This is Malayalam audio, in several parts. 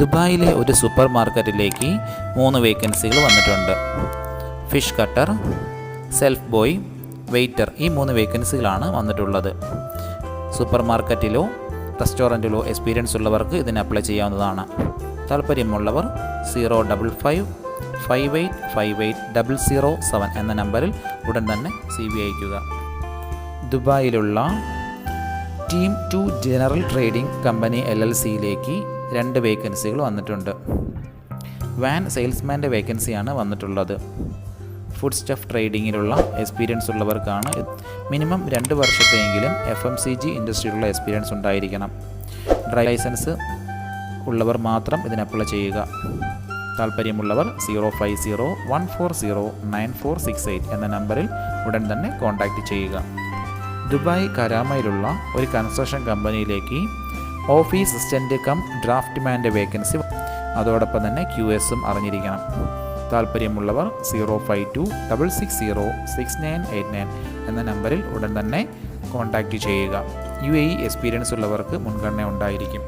ദുബായിലെ ഒരു സൂപ്പർ മാർക്കറ്റിലേക്ക് മൂന്ന് വേക്കൻസികൾ വന്നിട്ടുണ്ട്. Fish cutter shelf boy waiter ഈ മൂന്ന് വേക്കൻസികളാണ് വന്നിട്ടുള്ളത്. സൂപ്പർ മാർക്കറ്റിലോ റെസ്റ്റോറന്റിലോ എക്സ്പീരിയൻസ് ഉള്ളവർക്ക് ഇതിന് അപ്ലൈ ചെയ്യാവുന്നതാണ്. താല്പര്യമുള്ളവർ zero double five five eight five eight double zero seven എന്ന നമ്പറിൽ ഉടൻ തന്നെ സി വി അയക്കുക ദുബായിലുള്ള team two general trading company L L സിയിലേക്ക് രണ്ട് വേക്കൻസികൾ വന്നിട്ടുണ്ട്. വാൻ സെയിൽസ്മാന്റെ വേക്കൻസിയാണ് വന്നിട്ടുള്ളത്. ഫുഡ് സ്റ്റഫ് ട്രേഡിങ്ങിലുള്ള എക്സ്പീരിയൻസ് ഉള്ളവർക്കാണ്. മിനിമം രണ്ട് വർഷത്തെയെങ്കിലും എഫ് എം സി ജി ഇൻഡസ്ട്രിയിലുള്ള എക്സ്പീരിയൻസ് ഉണ്ടായിരിക്കണം. ഡ്രൈ ലൈസൻസ് ഉള്ളവർ മാത്രം ഇതിന് അപ്ലൈ ചെയ്യുക. താല്പര്യമുള്ളവർ zero five zero one four zero nine four six eight എന്ന നമ്പറിൽ ഉടൻ തന്നെ കോൺടാക്റ്റ് ചെയ്യുക. ദുബായ് കരാമയിലുള്ള ഒരു കൺസ്ട്രക്ഷൻ കമ്പനിയിലേക്ക് ഓഫീസ് അസിസ്റ്റന്റ് കം ഡ്രാഫ്റ്റ്മാന്റെ വേക്കൻസി അതോടൊപ്പം തന്നെ ക്യു എസും അറിഞ്ഞിരിക്കണം. താല്പര്യമുള്ളവർ zero five two double six zero six nine eight nine എന്ന നമ്പറിൽ ഉടൻ തന്നെ കോൺടാക്റ്റ് ചെയ്യുക. യു എ എക്സ്പീരിയൻസ് ഉള്ളവർക്ക് മുൻഗണന ഉണ്ടായിരിക്കും.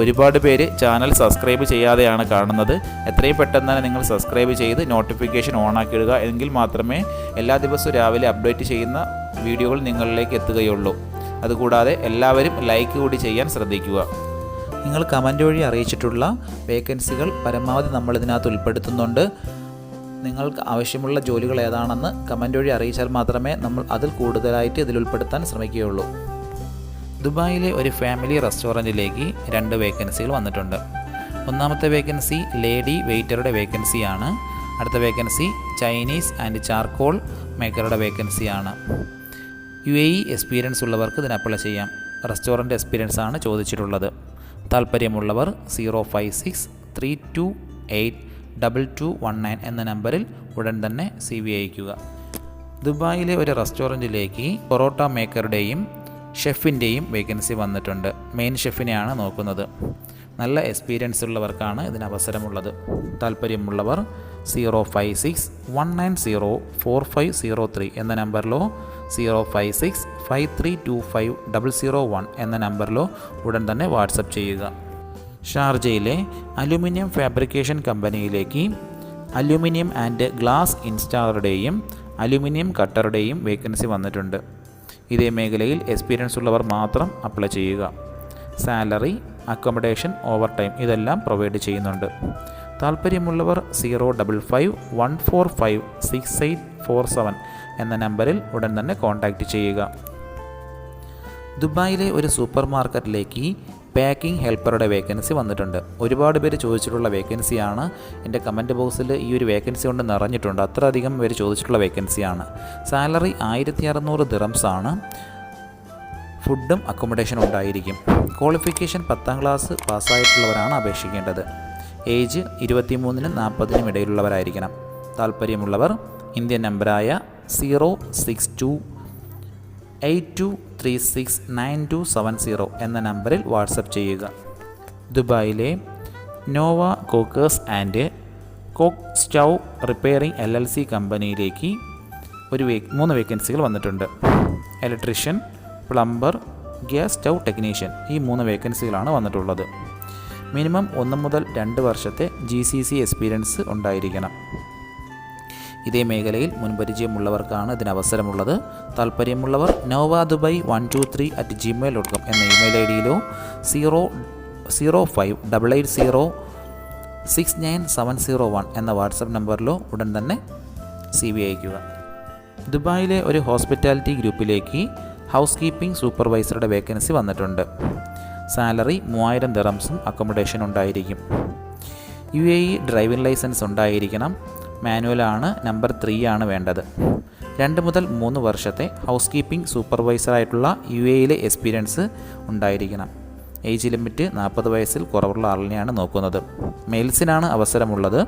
ഒരുപാട് പേര് ചാനൽ സബ്സ്ക്രൈബ് ചെയ്യാതെയാണ് കാണുന്നത്. എത്രയും പെട്ടെന്ന് തന്നെ നിങ്ങൾ സബ്സ്ക്രൈബ് ചെയ്ത് നോട്ടിഫിക്കേഷൻ ഓൺ ആക്കിയിടുക എങ്കിൽ മാത്രമേ എല്ലാ ദിവസവും രാവിലെ അപ്ഡേറ്റ് ചെയ്യുന്ന വീഡിയോകൾ നിങ്ങളിലേക്ക് എത്തുകയുള്ളൂ. അതുകൂടാതെ എല്ലാവരും ലൈക്ക് കൂടി ചെയ്യാൻ ശ്രദ്ധിക്കുക. നിങ്ങൾ കമന്റ് വഴി അറിയിച്ചിട്ടുള്ള വേക്കൻസികൾ പരമാവധി നമ്മൾ ഇതിനകത്ത് ഉൾപ്പെടുത്തുന്നുണ്ട്. നിങ്ങൾക്ക് ആവശ്യമുള്ള ജോലികൾ ഏതാണെന്ന് കമന്റ് വഴി അറിയിച്ചാൽ മാത്രമേ നമ്മൾ അതിൽ കൂടുതലായിട്ട് ഇതിൽ ഉൾപ്പെടുത്താൻ ശ്രമിക്കുകയുള്ളൂ. ദുബായിലെ ഒരു ഫാമിലി റെസ്റ്റോറന്റിലേക്ക് രണ്ട് വേക്കൻസികൾ വന്നിട്ടുണ്ട്. ഒന്നാമത്തെ വേക്കൻസി ലേഡി വെയിറ്ററുടെ വേക്കൻസിയാണ് അടുത്ത വേക്കൻസി ചൈനീസ് ആൻഡ് ചാർക്കോൾ മേക്കറുടെ വേക്കൻസിയാണ് യു എ ഇ എക്സ്പീരിയൻസ് ഉള്ളവർക്ക് ഇതിന് അപ്ലൈ ചെയ്യാം. റെസ്റ്റോറന്റ് എക്സ്പീരിയൻസ് ആണ് ചോദിച്ചിട്ടുള്ളത്. താല്പര്യമുള്ളവർ zero five six three two eight double two one nine എന്ന നമ്പറിൽ ഉടൻ തന്നെ സി വി അയക്കുക ദുബായിലെ ഒരു റെസ്റ്റോറന്റിലേക്ക് പൊറോട്ട മേക്കറുടെയും ഷെഫിന്റെയും വേക്കൻസി വന്നിട്ടുണ്ട്. മെയിൻ ഷെഫിനെയാണ് നോക്കുന്നത്. നല്ല എക്സ്പീരിയൻസ് ഉള്ളവർക്കാണ് ഇതിന് അവസരമുള്ളത്. താല്പര്യമുള്ളവർ zero five six one nine zero four five zero three എന്ന നമ്പറിലോ zero five six five three two five double zero one എന്ന നമ്പറിലോ ഉടൻ തന്നെ വാട്സപ്പ് ചെയ്യുക. ഷാർജയിലെ അലുമിനിയം ഫാബ്രിക്കേഷൻ കമ്പനിയിലേക്ക് അലുമിനിയം ആൻഡ് ഗ്ലാസ് ഇൻസ്റ്റാളറുടെയും അലുമിനിയം കട്ടറുടെയും വേക്കൻസി വന്നിട്ടുണ്ട്. ഇതേ മേഖലയിൽ എക്സ്പീരിയൻസ് ഉള്ളവർ മാത്രം അപ്ലൈ ചെയ്യുക. സാലറി അക്കോമഡേഷൻ ഓവർ ടൈം ഇതെല്ലാം പ്രൊവൈഡ് ചെയ്യുന്നുണ്ട്. താല്പര്യമുള്ളവർ zero double five one four five six eight four seven എന്ന നമ്പറിൽ ഉടൻ തന്നെ കോൺടാക്റ്റ് ചെയ്യുക. ദുബായിലെ ഒരു സൂപ്പർ മാർക്കറ്റിലേക്ക് പാക്കിംഗ് ഹെൽപ്പറുടെ വേക്കൻസി വന്നിട്ടുണ്ട്. ഒരുപാട് പേര് ചോദിച്ചിട്ടുള്ള വേക്കൻസിയാണ്. എന്റെ കമന്റ് ബോക്സിൽ ഈ ഒരു വേക്കൻസി കൊണ്ട് നിറഞ്ഞിട്ടുണ്ട് അത്രയധികം പേര് ചോദിച്ചിട്ടുള്ള വേക്കൻസിയാണ്. സാലറി ആയിരത്തി അറുന്നൂറ് ദിറംസ് ആണ്. ഫുഡും അക്കോമഡേഷനും ഉണ്ടായിരിക്കും. ക്വാളിഫിക്കേഷൻ പത്താം ക്ലാസ് പാസ്സായിട്ടുള്ളവരാണ് അപേക്ഷിക്കേണ്ടത്. ഏജ് ഇരുപത്തിമൂന്നിനും നാൽപ്പതിനും ഇടയിലുള്ളവരായിരിക്കണം. താല്പര്യമുള്ളവർ ഇന്ത്യൻ നമ്പറായ zero six two eight two three six nine two seven zero എന്ന നമ്പറിൽ വാട്സപ്പ് ചെയ്യുക. ദുബായിലെ Nova cookers and cook stove repairing L L C കമ്പനിയിലേക്ക് ഒരു വേ മൂന്ന് വേക്കൻസികൾ വന്നിട്ടുണ്ട്. Electrician plumber gas stove technician ഈ മൂന്ന് വേക്കൻസികളാണ് വന്നിട്ടുള്ളത്. മിനിമം ഒന്ന് മുതൽ രണ്ട് വർഷത്തെ ജി സി സി എക്സ്പീരിയൻസ് ഉണ്ടായിരിക്കണം. ഇതേ മേഖലയിൽ മുൻപരിചയമുള്ളവർക്കാണ് ഇതിന് അവസരമുള്ളത് താല്പര്യമുള്ളവർ Nova Dubai one two three at Gmail dot com എന്ന email I ഡിയിലോ zero zero five double eight zero six nine seven zero one എന്ന വാട്സപ്പ് നമ്പറിലോ ഉടൻ തന്നെ സി വി അയക്കുക ദുബായിലെ ഒരു ഹോസ്പിറ്റാലിറ്റി ഗ്രൂപ്പിലേക്ക് ഹൗസ് കീപ്പിംഗ് സൂപ്പർവൈസറുടെ വേക്കൻസി വന്നിട്ടുണ്ട്. സാലറി മൂവായിരം ദിറംസും അക്കോമഡേഷൻ ഉണ്ടായിരിക്കും. U A E driving licence ഉണ്ടായിരിക്കണം. മാനുവലാണ് നമ്പർ ത്രീ ആണ് വേണ്ടത്. രണ്ട് മുതൽ മൂന്ന് വർഷത്തെ ഹൗസ് കീപ്പിംഗ് സൂപ്പർവൈസറായിട്ടുള്ള യു എയിലെ എക്സ്പീരിയൻസ് ഉണ്ടായിരിക്കണം. ഏജ് ലിമിറ്റ് നാൽപ്പത് വയസ്സിൽ കുറവുള്ള ആളിനെയാണ് നോക്കുന്നത്. മെയിൽസിനാണ് അവസരമുള്ളത്.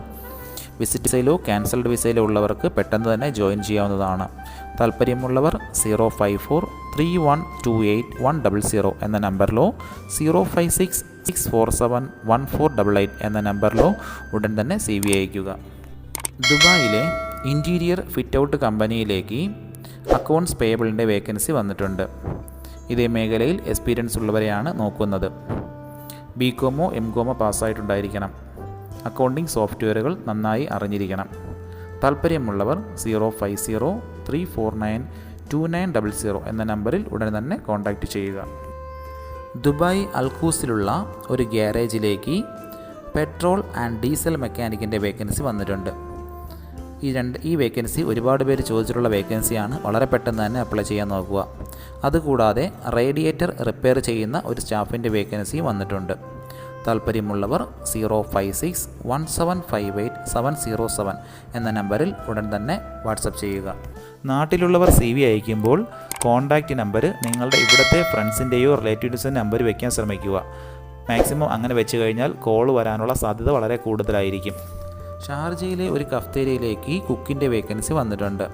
വിസിറ്റ് വിസയിലോ ക്യാൻസൽഡ് വിസയിലോ ഉള്ളവർക്ക് പെട്ടെന്ന് തന്നെ ജോയിൻ ചെയ്യാവുന്നതാണ്. താല്പര്യമുള്ളവർ zero five four three one two eight one double zero എന്ന നമ്പറിലോ zero five six six four seven one four double eight എന്ന നമ്പറിലോ ഉടൻ തന്നെ സി വി അയക്കുക ദുബായിലെ ഇന്റീരിയർ ഫിറ്റ് ഔട്ട് കമ്പനിയിലേക്ക് അക്കൗണ്ട്സ് പേയബിളിന്റെ വേക്കൻസി വന്നിട്ടുണ്ട്. ഇതേ മേഖലയിൽ എക്സ്പീരിയൻസ് ഉള്ളവരെയാണ് നോക്കുന്നത്. ബി കോമോ എം കോമോ പാസ്സായിട്ടുണ്ടായിരിക്കണം. അക്കൗണ്ടിംഗ് സോഫ്റ്റ്വെയറുകൾ നന്നായി അറിഞ്ഞിരിക്കണം. താല്പര്യമുള്ളവർ zero five zero three four nine two nine double zero എന്ന നമ്പറിൽ ഉടൻ തന്നെ കോൺടാക്റ്റ് ചെയ്യുക. ദുബായ് അൽക്കൂസിലുള്ള ഒരു ഗ്യാരേജിലേക്ക് പെട്രോൾ ആൻഡ് ഡീസൽ മെക്കാനിക്കിന്റെ വേക്കൻസി വന്നിട്ടുണ്ട്. ഈ രണ്ട് ഈ വേക്കൻസി ഒരുപാട് പേര് ചോദിച്ചിട്ടുള്ള വേക്കൻസിയാണ്. വളരെ പെട്ടെന്ന് തന്നെ അപ്ലൈ ചെയ്യാൻ നോക്കുക. അതുകൂടാതെ റേഡിയേറ്റർ റിപ്പയർ ചെയ്യുന്ന ഒരു സ്റ്റാഫിന്റെ വേക്കൻസി വന്നിട്ടുണ്ട്. താല്പര്യമുള്ളവർ zero five six one seven five eight seven zero seven എന്ന നമ്പറിൽ ഉടൻ തന്നെ വാട്സപ്പ് ചെയ്യുക. നാട്ടിലുള്ളവർ സി വി അയക്കുമ്പോൾ കോൺടാക്റ്റ് നമ്പർ നിങ്ങളുടെ ഇവിടുത്തെ ഫ്രണ്ട്സിന്റെയോ റിലേറ്റീവ്സിന്റെ നമ്പർ വയ്ക്കാൻ ശ്രമിക്കുക. മാക്സിമം അങ്ങനെ വെച്ച് കഴിഞ്ഞാൽ കോൾ വരാനുള്ള സാധ്യത വളരെ കൂടുതലായിരിക്കും. ഷാർജയിലെ ഒരു കഫ്തേരിയയിലേക്ക് കുക്കിന്റെ വേക്കൻസി വന്നിട്ടുണ്ട്.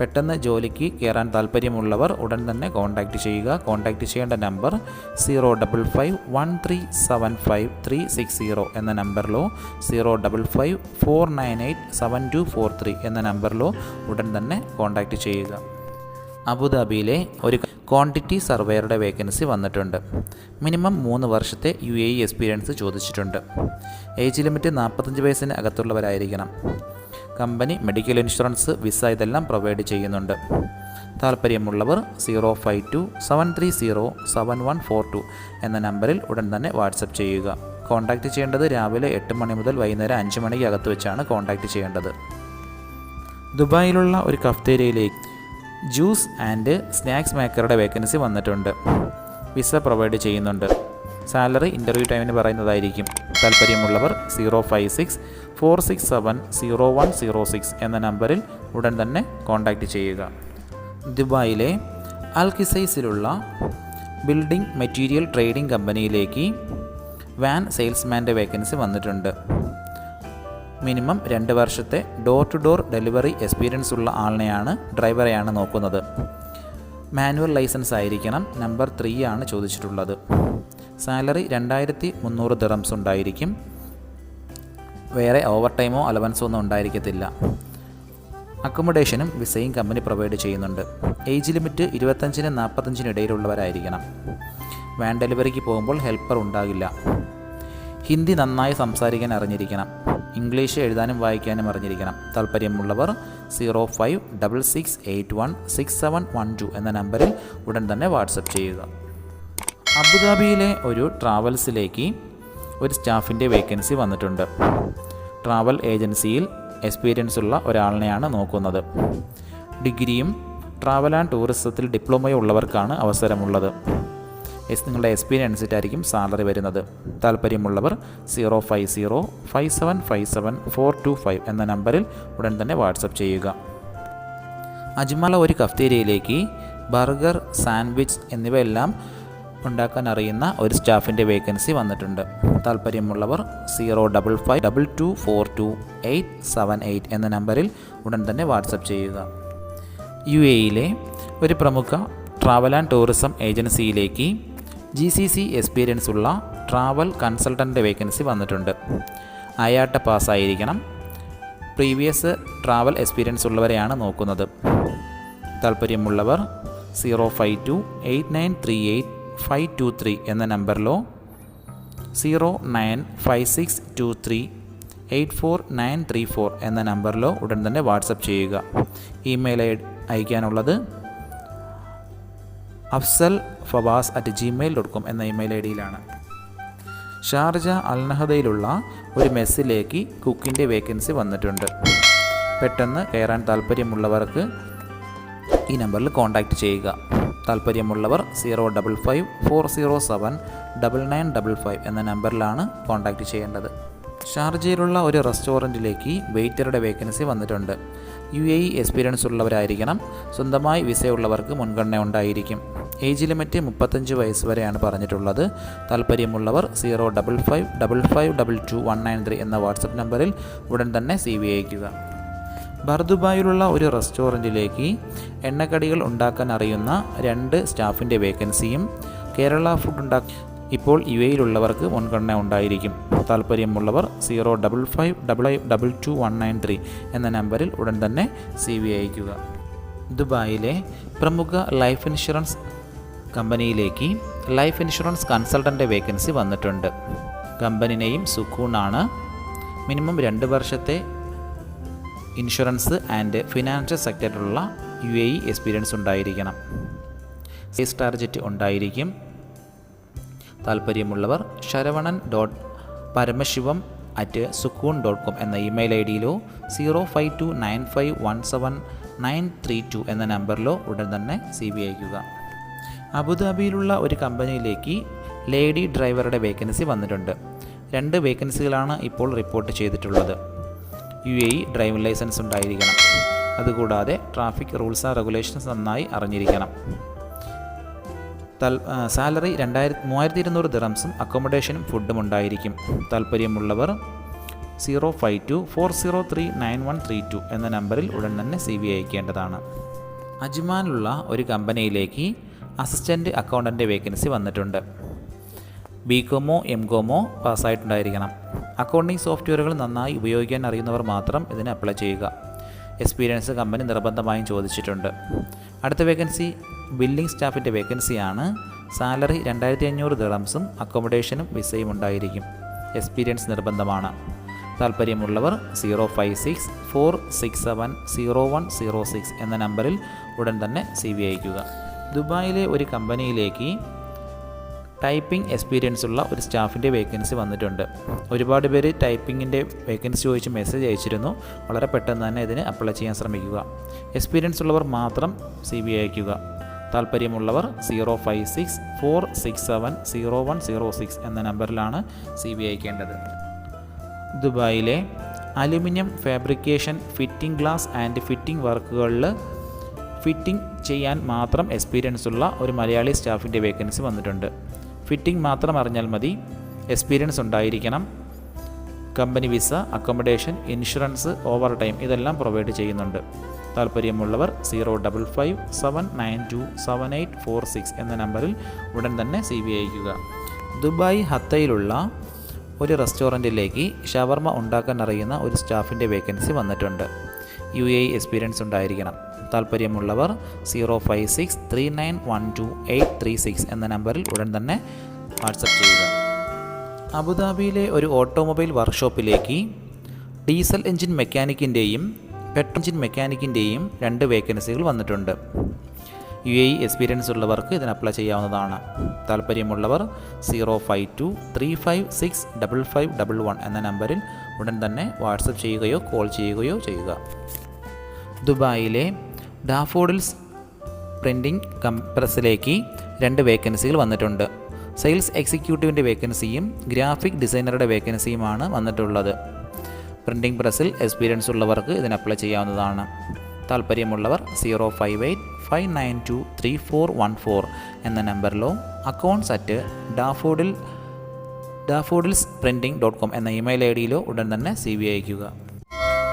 പെട്ടെന്ന് ജോലിക്ക് കയറാൻ താല്പര്യമുള്ളവർ ഉടൻ തന്നെ കോൺടാക്റ്റ് ചെയ്യുക. കോൺടാക്റ്റ് ചെയ്യേണ്ട number zero double five one three seven five three six zero എന്ന നമ്പറിലോ zero double five four nine eight seven two four three എന്ന നമ്പറിലോ ഉടൻ തന്നെ കോൺടാക്റ്റ് ചെയ്യുക. അബുദാബിയിലെ ഒരു ക്വാണ്ടിറ്റി സർവേയറുടെ വേക്കൻസി വന്നിട്ടുണ്ട്. മിനിമം മൂന്ന് വർഷത്തെ യു എ എക്സ്പീരിയൻസ് ചോദിച്ചിട്ടുണ്ട്. ഏജ് ലിമിറ്റ് നാൽപ്പത്തഞ്ച് വയസ്സിന് അകത്തുള്ളവരായിരിക്കണം. കമ്പനി മെഡിക്കൽ ഇൻഷുറൻസ് വിസ ഇതെല്ലാം പ്രൊവൈഡ് ചെയ്യുന്നുണ്ട്. താല്പര്യമുള്ളവർ zero five two seven three zero seven one four two എന്ന നമ്പറിൽ ഉടൻ തന്നെ വാട്സപ്പ് ചെയ്യുക. കോൺടാക്റ്റ് ചെയ്യേണ്ടത് രാവിലെ എട്ട് മണി മുതൽ വൈകുന്നേരം അഞ്ച് മണിക്ക് അകത്ത് വെച്ചാണ് കോൺടാക്റ്റ് ചെയ്യേണ്ടത്. ദുബായിലുള്ള ഒരു കഫ്തേരിയയിലേക്ക് juice and snacks maker vacancy വന്നിട്ടുണ്ട്. വിസ പ്രൊവൈഡ് ചെയ്യുന്നുണ്ട്. സാലറി ഇന്റർവ്യൂ ടൈമിന് പറയുന്നതായിരിക്കും. താല്പര്യമുള്ളവർ zero five six four six seven zero one zero six എന്ന നമ്പറിൽ ഉടൻ തന്നെ കോൺടാക്റ്റ് ചെയ്യുക. ദുബായിലെ അൽക്കിസൈസിലുള്ള ബിൽഡിംഗ് മെറ്റീരിയൽ ട്രേഡിംഗ് കമ്പനിയിലേക്ക് വാൻ സെയിൽസ്മാന്റെ വേക്കൻസി വന്നിട്ടുണ്ട്. മിനിമം രണ്ട് വർഷത്തെ door to door delivery experience ഉള്ള ആളിനെയാണ് ഡ്രൈവറെയാണ് നോക്കുന്നത്. മാനുവൽ ലൈസൻസ് ആയിരിക്കണം. നമ്പർ ത്രീ ആണ് ചോദിച്ചിട്ടുള്ളത്. സാലറി രണ്ടായിരത്തി മുന്നൂറ് ദിറംസ് ഉണ്ടായിരിക്കും. വേറെ ഓവർ ടൈമോ അലവൻസോ ഒന്നും ഉണ്ടായിരിക്കത്തില്ല. അക്കോമഡേഷനും വിസയും കമ്പനി പ്രൊവൈഡ് ചെയ്യുന്നുണ്ട്. ഏജ് ലിമിറ്റ് ഇരുപത്തഞ്ചിനും നാൽപ്പത്തഞ്ചിനും ഇടയിലുള്ളവരായിരിക്കണം. വാൻ ഡെലിവറിക്ക് പോകുമ്പോൾ ഹെൽപ്പർ ഉണ്ടാകില്ല. ഹിന്ദി നന്നായി സംസാരിക്കാൻ അറിഞ്ഞിരിക്കണം. ഇംഗ്ലീഷ് എഴുതാനും വായിക്കാനും അറിഞ്ഞിരിക്കണം. താല്പര്യമുള്ളവർ zero five double six eight one six seven one two എന്ന നമ്പറിൽ ഉടൻ തന്നെ വാട്സപ്പ് ചെയ്യുക. അബുദാബിയിലെ ഒരു ട്രാവൽസിലേക്ക് ഒരു സ്റ്റാഫിന്റെ വേക്കൻസി വന്നിട്ടുണ്ട്. ട്രാവൽ ഏജൻസിയിൽ എക്സ്പീരിയൻസ് ഉള്ള ഒരാളിനെയാണ് നോക്കുന്നത്. ഡിഗ്രിയും ട്രാവൽ ആൻഡ് ടൂറിസത്തിൽ ഡിപ്ലോമയും ഉള്ളവർക്കാണ് അവസരമുള്ളത്. എസ് നിങ്ങളുടെ എക്സ്പീരിയൻസ് അനുസരിച്ചായിരിക്കും സാലറി വരുന്നത്. താല്പര്യമുള്ളവർ zero five zero five seven five seven four two five എന്ന നമ്പറിൽ ഉടൻ തന്നെ വാട്സപ്പ് ചെയ്യുക. അജ്മല ഒരു കഫ്തീരിയയിലേക്ക് ബർഗർ സാൻഡ്വിച്ച് എന്നിവയെല്ലാം ഉണ്ടാക്കാൻ അറിയുന്ന ഒരു സ്റ്റാഫിന്റെ വേക്കൻസി വന്നിട്ടുണ്ട്. താല്പര്യമുള്ളവർ zero double five double two four two eight seven eight എന്ന നമ്പറിൽ ഉടൻ തന്നെ വാട്സപ്പ് ചെയ്യുക. യു എയിലെ ഒരു പ്രമുഖ ട്രാവൽ ആൻഡ് ടൂറിസം ഏജൻസിയിലേക്ക് ജി സി സി എക്സ്പീരിയൻസ് ഉള്ള ട്രാവൽ കൺസൾട്ടന്റ് വേക്കൻസി വന്നിട്ടുണ്ട്. അയാട്ട പാസ്സായിരിക്കണം. പ്രീവിയസ് ട്രാവൽ എക്സ്പീരിയൻസ് ഉള്ളവരെയാണ് നോക്കുന്നത്. താല്പര്യമുള്ളവർ zero five two eight nine three eight five two three എന്ന നമ്പറിലോ zero nine five six two three eight four nine three four എന്ന നമ്പറിലോ ഉടൻ തന്നെ വാട്സപ്പ് ചെയ്യുക. Email അയക്കാനുള്ളത് Afsal Fawaz at Gmail dot com എന്ന ഇമെയിൽ ഐ ഡിയിലാണ് ഷാർജ അൽനഹദയിലുള്ള ഒരു മെസ്സിലേക്ക് കുക്കിന്റെ വേക്കൻസി വന്നിട്ടുണ്ട്. പെട്ടെന്ന് കയറാൻ താല്പര്യമുള്ളവർക്ക് ഈ നമ്പറിൽ കോൺടാക്റ്റ് ചെയ്യുക. താല്പര്യമുള്ളവർ zero double five four zero seven double nine double five എന്ന നമ്പറിലാണ് കോൺടാക്റ്റ് ചെയ്യേണ്ടത്. ഷാർജയിലുള്ള ഒരു റെസ്റ്റോറന്റിലേക്ക് വെയിറ്ററുടെ വേക്കൻസി വന്നിട്ടുണ്ട്. യു എ എക്സ്പീരിയൻസ് ഉള്ളവരായിരിക്കണം. സ്വന്തമായി വിസയുള്ളവർക്ക് മുൻഗണന ഉണ്ടായിരിക്കും. ഏജ് ലിമിറ്റ് മുപ്പത്തഞ്ച് വയസ്സ് വരെയാണ് പറഞ്ഞിട്ടുള്ളത്. താല്പര്യമുള്ളവർ zero double five double five double two one nine three എന്ന വാട്സപ്പ് നമ്പറിൽ ഉടൻ തന്നെ സി വി അയക്കുക ബർദുബായിലുള്ള ഒരു റെസ്റ്റോറന്റിലേക്ക് എണ്ണക്കടികൾ ഉണ്ടാക്കാൻ അറിയുന്ന രണ്ട് സ്റ്റാഫിന്റെ വേക്കൻസിയും കേരള ഫുഡ് ഉണ്ടാക്കി ഇപ്പോൾ യു എയിലുള്ളവർക്ക് മുൻഗണന ഉണ്ടായിരിക്കും. താല്പര്യമുള്ളവർ zero double five double I double two one nine three എന്ന നമ്പറിൽ ഉടൻ തന്നെ സി വി അയക്കുക ദുബായിലെ പ്രമുഖ ലൈഫ് ഇൻഷുറൻസ് കമ്പനിയിലേക്ക് ലൈഫ് ഇൻഷുറൻസ് കൺസൾട്ടന്റെ വേക്കൻസി വന്നിട്ടുണ്ട്. കമ്പനി നെയിം സുക്കൂണാണ് മിനിമം രണ്ട് വർഷത്തെ ഇൻഷുറൻസ് ആൻഡ് ഫിനാൻഷ്യൽ സെക്ടറിലുള്ള യു എ ഇ എക്സ്പീരിയൻസ് ഉണ്ടായിരിക്കണം. സേസ് ടാർജറ്റ് ഉണ്ടായിരിക്കും. താല്പര്യമുള്ളവർ Saravanan dot Paramasivam at Sukoon dot com എന്ന email I ഡിയിലോ zero five two nine five one seven nine three two എന്ന നമ്പറിലോ ഉടൻ തന്നെ സി ബി അയക്കുക അബുദാബിയിലുള്ള ഒരു കമ്പനിയിലേക്ക് ലേഡി ഡ്രൈവറുടെ വേക്കൻസി വന്നിട്ടുണ്ട്. രണ്ട് വേക്കൻസികളാണ് ഇപ്പോൾ റിപ്പോർട്ട് ചെയ്തിട്ടുള്ളത്. U A E driving licence ഉണ്ടായിരിക്കണം. അതുകൂടാതെ ട്രാഫിക് റൂൾസ് ആൻഡ് റെഗുലേഷൻസ് നന്നായി അറിഞ്ഞിരിക്കണം. തൽ സാലറി രണ്ടായിരത്തി മൂവായിരത്തി ഇരുന്നൂറ് ദിറംസും അക്കോമഡേഷനും ഫുഡും ഉണ്ടായിരിക്കും. താല്പര്യമുള്ളവർ zero five two four zero three nine one three two എന്ന നമ്പറിൽ ഉടൻ തന്നെ സി വി അയക്കേണ്ടതാണ്. അജ്മാനിലുള്ള ഒരു കമ്പനിയിലേക്ക് അസിസ്റ്റന്റ് അക്കൗണ്ടന്റ് വേക്കൻസി വന്നിട്ടുണ്ട്. ബി കോമോ എം കോമോ പാസ്സായിട്ടുണ്ടായിരിക്കണം. അക്കൗണ്ടിംഗ് സോഫ്റ്റ്വെയറുകൾ നന്നായി ഉപയോഗിക്കാൻ അറിയുന്നവർ മാത്രം ഇതിന് അപ്ലൈ ചെയ്യുക. എക്സ്പീരിയൻസ് കമ്പനി നിർബന്ധമായും ചോദിച്ചിട്ടുണ്ട്. അടുത്ത വേക്കൻസി ബില്ലിംഗ് സ്റ്റാഫിന്റെ വേക്കൻസിയാണ്. സാലറി രണ്ടായിരത്തി അഞ്ഞൂറ് ദിറംസും അക്കോമഡേഷനും വിസയും ഉണ്ടായിരിക്കും. എക്സ്പീരിയൻസ് നിർബന്ധമാണ്. താല്പര്യമുള്ളവർ zero five six four six seven zero one zero six എന്ന നമ്പറിൽ ഉടൻ തന്നെ സി വി അയക്കുക ദുബായിലെ ഒരു കമ്പനിയിലേക്ക് ടൈപ്പിംഗ് എക്സ്പീരിയൻസ് ഉള്ള ഒരു സ്റ്റാഫിന്റെ വേക്കൻസി വന്നിട്ടുണ്ട്. ഒരുപാട് പേര് ടൈപ്പിങ്ങിന്റെ വേക്കൻസി ചോദിച്ച് മെസ്സേജ് അയച്ചിരുന്നു. വളരെ പെട്ടെന്ന് തന്നെ ഇതിന് അപ്ലൈ ചെയ്യാൻ ശ്രമിക്കുക. എക്സ്പീരിയൻസ് ഉള്ളവർ മാത്രം സി ബി അയക്കുക. താല്പര്യമുള്ളവർ zero five six four six seven zero one zero six എന്ന നമ്പറിലാണ് സി ബി അയക്കേണ്ടത്. ദുബായിലെ aluminium fabrication fitting glass and fitting വർക്കുകളിൽ fitting ചെയ്യാൻ മാത്രം എക്സ്പീരിയൻസ് ഉള്ള ഒരു മലയാളി സ്റ്റാഫിന്റെ വേക്കൻസി വന്നിട്ടുണ്ട്. ഫിറ്റിംഗ് മാത്രം അറിഞ്ഞാൽ മതി. എക്സ്പീരിയൻസ് ഉണ്ടായിരിക്കണം. Company visa accommodation insurance overtime ഇതെല്ലാം പ്രൊവൈഡ് ചെയ്യുന്നുണ്ട്. താല്പര്യമുള്ളവർ zero double five seven nine two seven eight four six എന്ന നമ്പറിൽ ഉടൻ തന്നെ സി ബി അയക്കുക ദുബായ് ഹത്തയിലുള്ള ഒരു റെസ്റ്റോറന്റിലേക്ക് ഷവർമ ഉണ്ടാക്കാൻ അറിയുന്ന ഒരു സ്റ്റാഫിന്റെ വേക്കൻസി വന്നിട്ടുണ്ട്. യു എ എക്സ്പീരിയൻസ് ഉണ്ടായിരിക്കണം. താല്പര്യമുള്ളവർ zero five six three nine one two eight three six എന്ന നമ്പറിൽ ഉടൻ തന്നെ വാട്സപ്പ് ചെയ്യുക. അബുദാബിയിലെ ഒരു ഓട്ടോമൊബൈൽ വർക്ക്ഷോപ്പിലേക്ക് ഡീസൽ എഞ്ചിൻ മെക്കാനിക്കിന്റെയും പെട്രോൾ എഞ്ചിൻ മെക്കാനിക്കിന്റെയും രണ്ട് വേക്കൻസികൾ വന്നിട്ടുണ്ട്. യു എ എക്സ്പീരിയൻസ് ഉള്ളവർക്ക് ഇതിന് അപ്ലൈ ചെയ്യാവുന്നതാണ്. താല്പര്യമുള്ളവർ zero five two three five six double five double one എന്ന നമ്പറിൽ ഉടൻ തന്നെ വാട്സപ്പ് ചെയ്യുകയോ കോൾ ചെയ്യുകയോ ചെയ്യുക. ദുബായിലെ ഡാഫോഡിൽസ് പ്രിന്റിംഗ് കംപ്രസിലേക്ക് രണ്ട് വേക്കൻസികൾ വന്നിട്ടുണ്ട്. സെയിൽസ് എക്സിക്യൂട്ടീവിന്റെ വേക്കൻസിയും ഗ്രാഫിക് ഡിസൈനറുടെ വേക്കൻസിയുമാണ് വന്നിട്ടുള്ളത്. പ്രിന്റിംഗ് പ്രസ്സിൽ എക്സ്പീരിയൻസ് ഉള്ളവർക്ക് ഇതിന് അപ്ലൈ ചെയ്യാവുന്നതാണ്. താല്പര്യമുള്ളവർ zero five eight five nine two three four one four എന്ന നമ്പറിലോ accounts at daffodil daffodils printing dot com എന്ന ഇമെയിൽ ഐ ഡിയിലോ ഉടൻ തന്നെ സി വി അയക്കുക